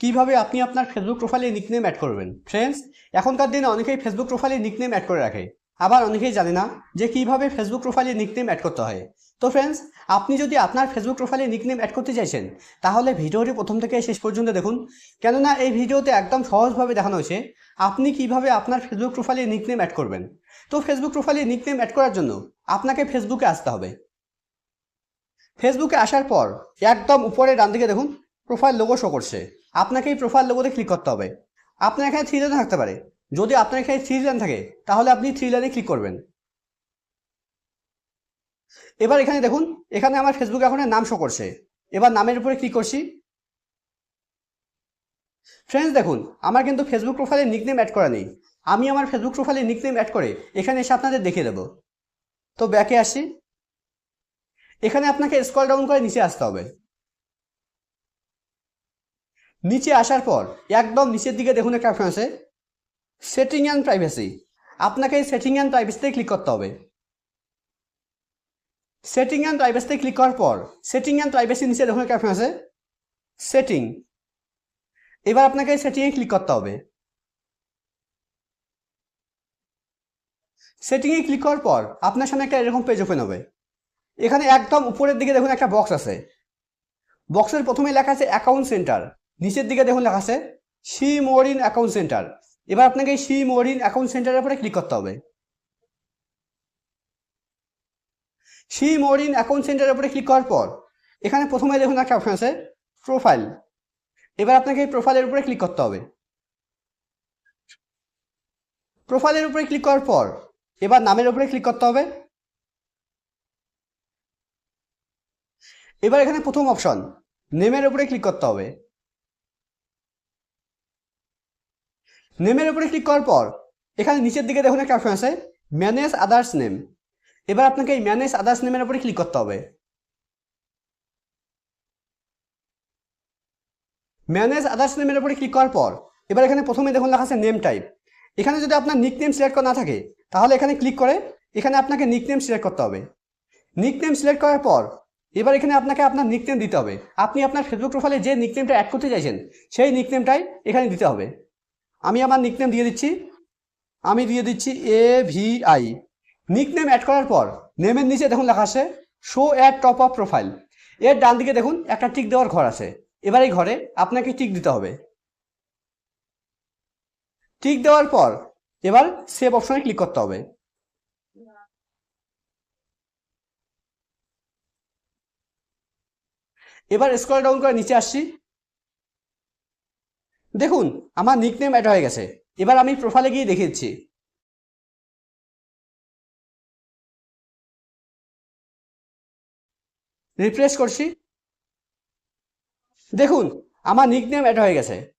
কীভাবে আপনি আপনার ফেসবুক প্রোফাইলে নিকনেম অ্যাড করবেন? ফ্রেন্ডস এখনকার দিনে অনেকেই ফেসবুক প্রোফাইলে নিকনেম অ্যাড করে রাখে। আবার অনেকেই জানে না যে কীভাবে ফেসবুক প্রোফাইলে নিকনেম অ্যাড করতে হয়। তো ফ্রেন্ডস আপনি যদি আপনার ফেসবুক প্রোফাইলে নিকনেম অ্যাড করতে চাইছেন, তাহলে ভিডিওটি প্রথম থেকে শেষ পর্যন্ত দেখুন। কেননা এই ভিডিওতে একদম সহজভাবে দেখানো হয়েছে আপনি কীভাবে আপনার ফেসবুক প্রোফাইলে নিকনেম অ্যাড করবেন। তো ফেসবুক প্রোফাইলে নিকনেম অ্যাড করার জন্য আপনাকে ফেসবুকে আসতে হবে। ফেসবুকে আসার পর একদম উপরে ডান দিকে দেখুন প্রোফাইল লোগো শো করছে। আপনাকে এই প্রোফাইল লোগোতে ক্লিক করতে হবে। আপনার এখানে থ্রি লাইন থাকতে পারে। যদি আপনার এখানে থ্রি লাইন থাকে, তাহলে আপনি থ্রি লাইনে ক্লিক করবেন। এবার এখানে দেখুন, এখানে আমার ফেসবুক অ্যাকাউন্টের নাম শো করছে। এবার নামের উপরে ক্লিক করছি। ফ্রেন্ডস দেখুন, আমার কিন্তু ফেসবুক প্রোফাইলে নিকনেম অ্যাড করা নেই। আমি আমার ফেসবুক প্রোফাইলে নিকনেম অ্যাড করে এখানে এসে আপনাদের দেখিয়ে দেবো। তো ব্যাকে আসি। এখানে আপনাকে স্ক্রল ডাউন করে নিচে আসতে হবে। নিচে আসার পর, একদম নিচের দিকে দেখুন একটা অপশন আছে সেটিং অ্যান্ড প্রাইভেসি আপনাকে এই সেটিং অ্যান্ড প্রাইভেসিতে ক্লিক করতে হবে। সেটিং অ্যান্ড প্রাইভেসিতে ক্লিক করার পর সেটিং অ্যান্ড প্রাইভেসি নিচে দেখুন একটা অপশন আছে সেটিং এবার আপনাকে সেটিংয়ে ক্লিক করতে হবে। সেটিংয়ে ক্লিক করার পর, আপনার সামনে একটা এরকম পেজ ওপেন হবে। এখানে একদম উপরের দিকে দেখুন একটা বক্স আছে। বক্সের প্রথমে লেখা আছে অ্যাকাউন্ট সেন্টার নিচের দিকে দেখুন লেখা আছে সি মোরিন অ্যাকাউন্ট সেন্টার এবার আপনাকে সি মোরিন অ্যাকাউন্ট সেন্টারের উপরে ক্লিক করতে হবে। সি মোরিন অ্যাকাউন্ট সেন্টারের উপরে ক্লিক করার পর, এখানে প্রথমে দেখুন একটা অপশন আছে প্রোফাইল এবার আপনাকে এই প্রোফাইলের উপরে ক্লিক করতে হবে। প্রোফাইলের উপরে ক্লিক করার পর, এবার নামের উপরে ক্লিক করতে হবে। এবার এখানে প্রথম অপশন নেমের উপরে ক্লিক করতে হবে। নেমের উপরে ক্লিক করার পর, এখানে নিচের দিকে দেখুন একটা অপশন আছে ম্যানেজ আদার্স নেম এবার আপনাকে এই ম্যানেজ আদার্স নেমের উপরে ক্লিক করতে হবে। ম্যানেজ আদার্স নেমের উপরে ক্লিক করার পর, এবার এখানে প্রথমে দেখুন লেখা আছে নেম টাইপ এখানে যদি আপনার নিক নেম সিলেক্ট করা না থাকে, তাহলে এখানে ক্লিক করে, এখানে আপনাকে নিক নেম সিলেক্ট করতে হবে। নিক নেম সিলেক্ট করার পর, এবার এখানে আপনাকে আপনার নিকনেম দিতে হবে। আপনি আপনার ফেসবুক প্রোফাইলে যে নিকনেমটা অ্যাড করতে চাইছেন, সেই নিকনেমটাই এখানে দিতে হবে। আমি আমার নিকনেম দিয়ে দিচ্ছি। আমি দিয়ে দিচ্ছি A V I nickname add করার পর নেমের নিচে দেখুন লেখা আছে show at top of profile এর ডান দিকে দেখুন একটা টিক দেওয়ার ঘর আছে। এবার এই ঘরে আপনাকে টিক দিতে হবে। টিক দেওয়ার পর এবার সেভ অপশনে ক্লিক করতে হবে। এবার স্ক্রল ডাউন করে নিচে আসছি। দেখুন, আমার নিকনেম এটা হয়ে গেছে। এবার আমি প্রোফাইলে গিয়ে দেখে দিচ্ছি। রিফ্রেশ করছি। দেখুন, আমার নিকনেম এটা হয়ে গেছে।